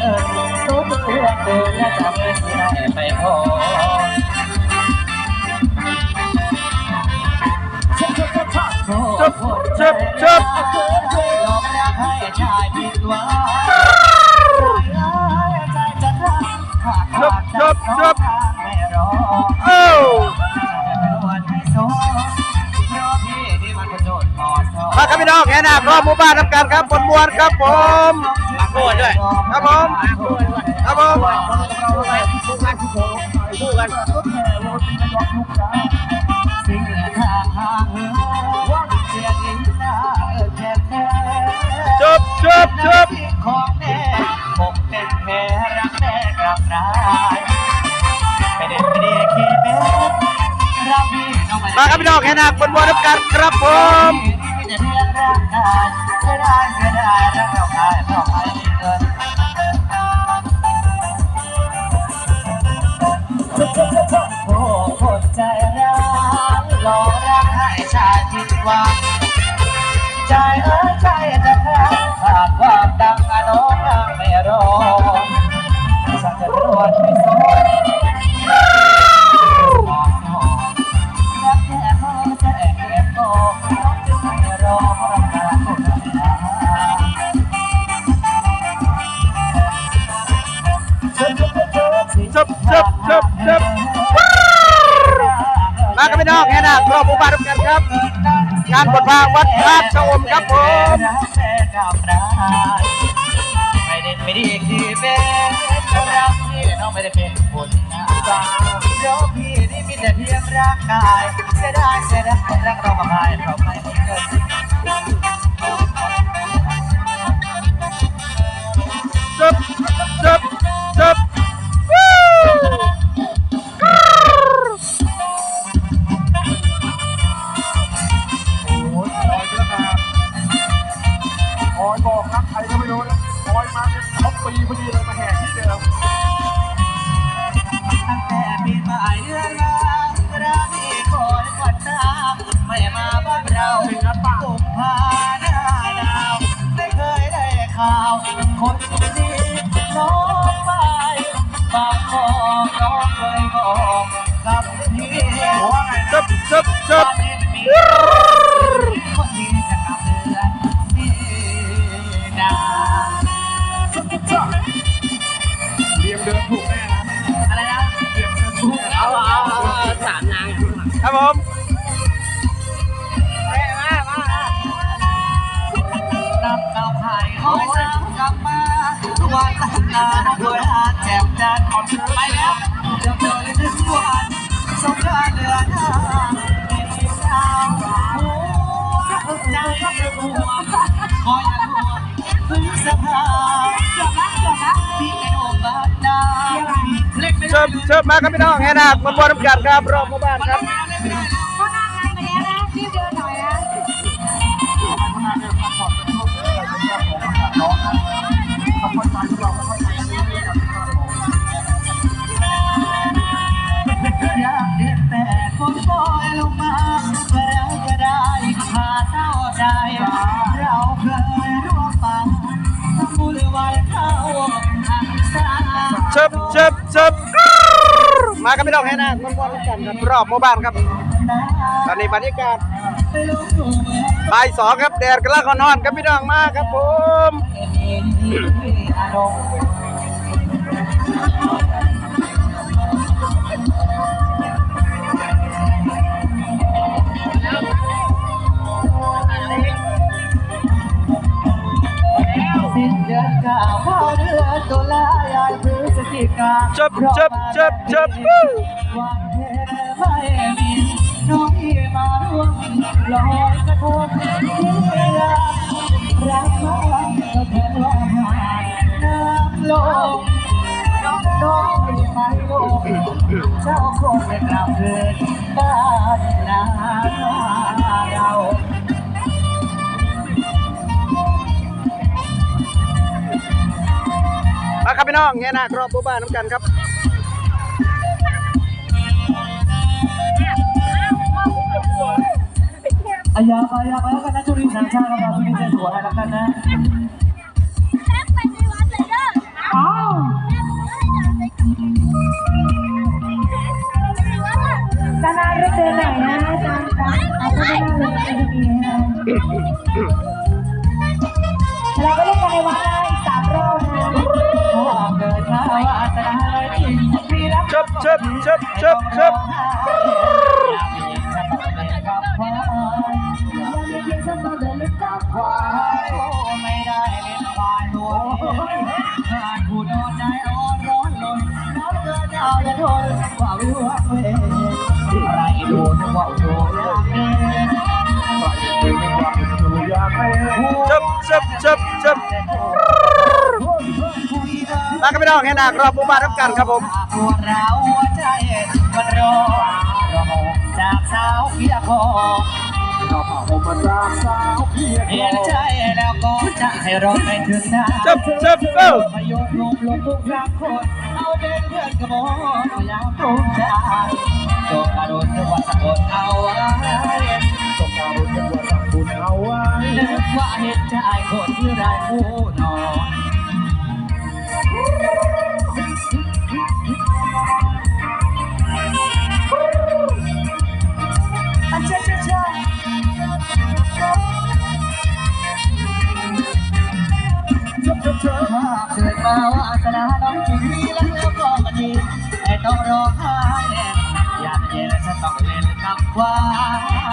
เอ่ยทุกเรื่องเดินและจำเป็นที่ได้ไปพอชับชับชับชับจับจับจับหลอกรักให้ชายผิดหวังใจจะทำขาดขาดจับจับไม่รอเอ้ามาครับพี่น้องแห่นาครอบหมู่บ้านทำการครับบนมวนครับผม มาโคด้วย ครับผมครับผมจบจบจบของแน่ผมเป็นแพ้รักแม่กลับร้ายไม่ได้ไม่ได้คิดเป็นเราพี่น้องมาครับพี่น้องแห่นาคบนมวนทำการครับผมจ ชายผิดหวังใจเอ้ยใจจะแพ้ขาดความดังอนุรักไม่รอฉันจะรวดไม่สนรักแค่เธอแค่เก็บโตจึงไม่รอเพราะรักการคนละเวลาจบจบจบ มู่บ้านทำการครับ งานบทบาทวัดธาตุชะอมครับผมไม่ได้ไม่ได้คือเป็นรักที่น้องไม่ได้เป็นคนนะเพราะพี่นี่มีแต่เพียงร่างกายเสียดายเสียดายรักเรามาหายเราไม่มีเอยบอกรักใครก็ไม่รู้นะคอยมาเป็นท็อปปีพอดีเลยมาแห่ที่เดิมตั้งแต่ปีใหม่เดือนละรักที่คอยควันตามไม่มาบ้านเราตุกพาหน้าดาวไม่เคยได้ข่าวคนดีน้องไปบางคอน้องเคยบอกกับพี่ว่าไงจับจับจับานด้วยอาแจมจันทร์ก่อนไปแล้วจะเจอถึงวันสงกรานเดือนห้ามีสาวหัวใจหัวคอยหัวถึงสภาเกือบละเกือบละพี่ไอ้โอบ้านนาเล่นไม่จได้บมาครับพี่น้องแห่นาคบนมวนทำการครับรอบหมู่บ้านครับ เขานางงานมาแล้วนะรีบเดินหน่อยนะพัฒนาเดินมาก่อเป็นช่วงที่เราจะของอากาศร้อนนะค่อยๆไปพวกเราค่อยๆไปเรื่อยๆกันครับผมอยาเดินแต่คนปล่อยลงมาเมื่อไรจะได้พาเศร้าใจเราเคยร่วมฝันทำบุญไว้เท่าหันษาจบจบจบ มากับพี่น้องแห่นาคบนมวนทำการครับรอบหมู่บ้านครับ ตอนนี้บรรยากาศบ่ายสองครับแดดกำลังนอนครับพี่น้องมาครับผม จับจับจับจบวู้วันเทไม่มีน้องพี่มาร่วมลอยกระทงที่รักรักน้องก็แค่ลมหายน้ำลงน้องน้องไม่โลกเจ้าคงไม่กลับเกินบ้านนาเรา พี่น้องแง่นากรอบปูบ้านน้ำกันครับอายาไปอายาไปแล้วกันนะจุลินทร์ชาติครับจุลินทร์จะสวยแล้วกันนะ ดูจะว่าโชว์ยากเองชึบชึบชึบชึบ มาครับพี่น้องแห่นาครอบหมู่บ้านน้ำกันครับผมปวดร้าหัวใจมันรอจากสาวเพียคอผมมาจากสาวเพียงเห็นใจแล้วก็จะให้เราไปถึงหน้าชึบชึบเอ้ามาโยนลงลงทุกครั้งคนเอาเดินเพื่อนกระบอกพยายามตุ้มใจจงอารมณ์จังหวะสะกดเอาไว้สงการรุ่นยังว่าสั่งบุญเอาไว้นึกว่าเห็นใจคนที่ได้ผู้นอน เช่เช่เช่ถ้าเกิดมาวาสนาน้องจริงนี้แล้วก็มันดีแต่ต้องร้องไห้อ ยากเย็นฉันต้องเล่นกับควา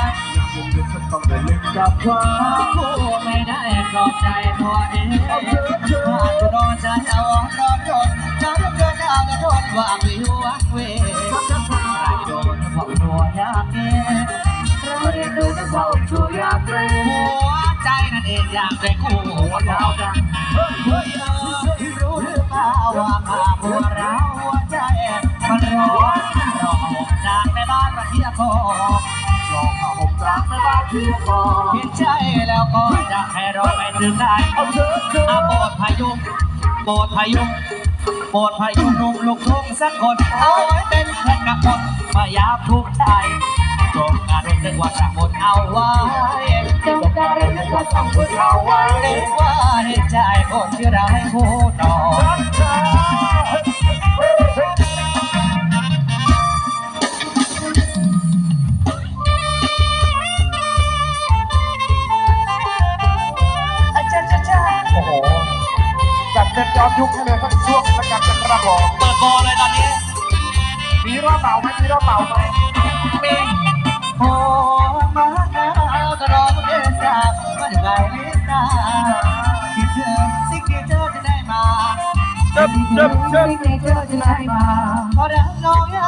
ยยังคงยังฉันต้องเล่นกับคว่าผู้ไม่ได้ปลอบใจตัวเองหากจะโดนใจเอาร้อนรนจะเกิดเอาโทษวางวิววักเวใครโดนเผาตัวยากเองใครโดนเผาตัวยากเองหัวใจนั่นเองอยากเป็นคู่เรากันเฮ้ยเออรู้หรือเปล่าว่ามาบัวเรา บ้านมาเที่ยวพอลองมาผมจากไม่บ้านเพียงพอเห็นใจแล้วก็จะให้เราไปถึงได้เอาเถอะอาโปรดพายุโปรดพายุโปรดพายุนุ่มลูกทุ่งสักคนเอาไว้เป็นเพื่อนกับคนมายามทุกใจจงการรู้สึกว่าสักคนเอาไว้จงการรู้สึกว่าสักคนเอาไว้นึกว่าเห็นใจคนที่เราให้ผู้นอ เป็นยอนยุคให้เลยทั้งช่วงและการจะกระบอกเปิดบอลเลยตอนนี้ มีรอบเป่าไหมมีรอบเป่าไหมมีโอ้มาแล้วก็รอเมื่อสาวมาถึงไงลิซ่าคิดถึงสิ่งที่เธอจะได้มาชึบชึบชึบสิ่งที่เธอจะได้มาพอดังน้องยา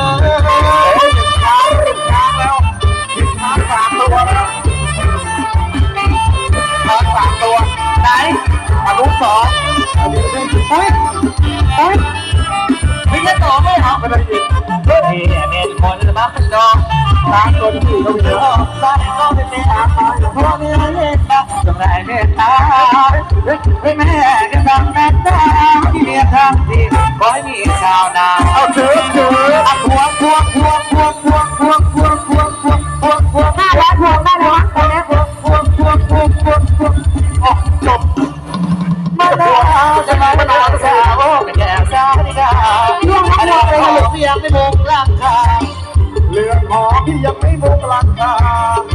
ช้างตัวที่สี่ก็มีเยออะอกบ้านก็ไม่เป็นอาภาเพราะมีเมตตาจงได้เมตตาเฮ้แม่ก็ทำเมตตาที่เมียทำดีขอให้มีชาวนาเอาเถอเถอะพวงพวงพวงพวงพวงพวงพวงพวงพวงพวงพวงห้าร้อยพวงห้าร้อยตอนนี้พวงพวงพวงพวงพวงพวงโอ้จบมาดาวจะมาดาวสาวเป็นแก้วสาวนิดาเรื่องทั้งหมดเลยหลงยังไม่มงร่างกาย เรือนหอที่ยังไม่มุงหลังคา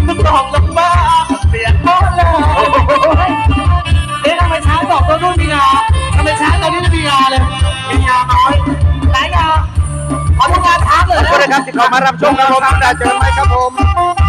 ไม่ต้องลำบากเปลี่ยนหมดเลยเอ๊ะทำไมช้างบอบตัวนู้นมีงาทำไมช้าตัวนี้ไม่มีงาเลยมียาน้อยไหนงาขอทำงานช้าเลยขอบคุณนะครับที่เข้ามารับชมครับผมได้เจอไหมครับผม